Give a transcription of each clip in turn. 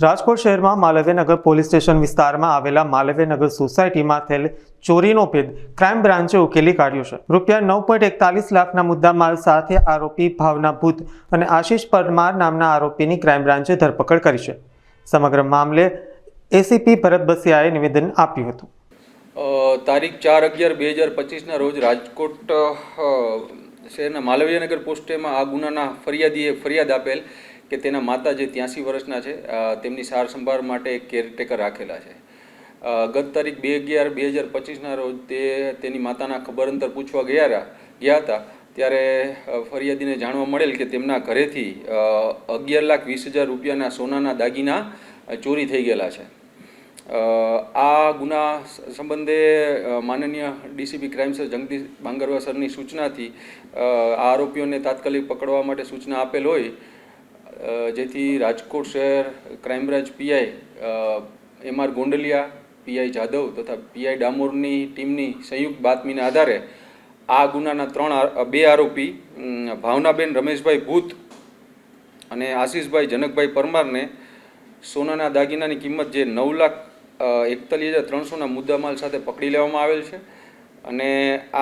રાજકોટ શહેરમાં Malviyanagar police station વિસ્તારમાં આવેલા માલવ્યનગર સોસાયટીમાં થયેલ ચોરીનો ભેદ ક્રાઇમ બ્રાન્ચે ઉકેલી કાઢ્યો છે. રૂપિયા નવ પોઈન્ટ એકતાલીસ લાખના મુદ્દામાલ સાથે આરોપી ભાવના ભૂત અને આશીષ પરમાર નામના આરોપીની ક્રાઇમ બ્રાન્ચે ધરપકડ કરી છે. સમગ્ર મામલે એસીપી ભરત બસિયાએ નિવેદન આપ્યું હતું. તારીખ ચાર અગિયાર બે હજાર પચીસના રોજ રાજકોટ શહેરના માલવ્યનગર પોસ્ટેમાં આ ગુનાના ફરિયાદીએ ફરિયાદ આપેલ કે તેના માતા જે ત્યાંસી વર્ષના છે તેમની સાર સંભાળ માટે એક કેરટેકર રાખેલા છે. ગત તારીખ બે અગિયાર બે હજાર પચીસના રોજ તે તેની માતાના ખબર અંતર પૂછવા ગયા ગયા હતા. ત્યારે ફરિયાદીને જાણવા મળેલ કે તેમના ઘરેથી અગિયાર લાખ વીસ હજાર રૂપિયાના સોનાના દાગીના ચોરી થઈ ગયેલા છે. આ ગુના સંબંધે માનનીય DCP crime sir Jagdish Bangarwa સરની સૂચનાથી આ આરોપીઓને તાત્કાલિક પકડવા માટે સૂચના આપેલ હોય જેથી રાજકોટ શહેર crime branch PI M R Gondaliya, PI Jadav તથા પીઆઈ ડામોરની ટીમની સંયુક્ત બાતમીના આધારે આ ગુનાના ત્રણ બે આરોપી ભાવનાબેન રમેશભાઈ ભૂત અને આશીષભાઈ જનકભાઈ પરમારને સોનાના દાગીનાની કિંમત જે નવ લાખ એકતાલીસ હજાર ત્રણસોના મુદ્દામાલ સાથે પકડી લેવામાં આવેલ છે. અને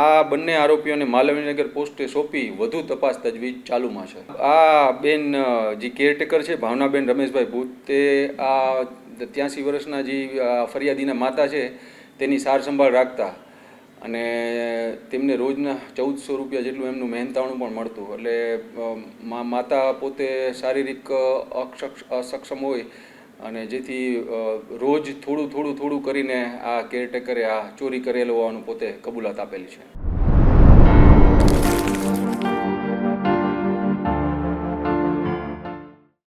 આ બંને આરોપીઓને માલવીનગર પોસ્ટે સોંપી વધુ તપાસ તજવીજ ચાલુમાં છે. આ બેન જે કેરટેકર છે, ભાવનાબેન રમેશભાઈ ભૂત, તે આ ત્યાંસી વર્ષના જે ફરિયાદીના માતા છે, તેની સાર સંભાળ રાખતા અને તેમને રોજના ચૌદસો રૂપિયા જેટલું એમનું મહેનતાણું પણ મળતું. એટલે માતા પોતે શારીરિક અક્ષક્ષ અસક્ષમ હોય અને જેથી રોજ થોડું થોડું થોડું કરીને આ કેરટેકરે આ ચોરી કરેલો હોવાનું પોતે કબૂલાત આપેલી છે.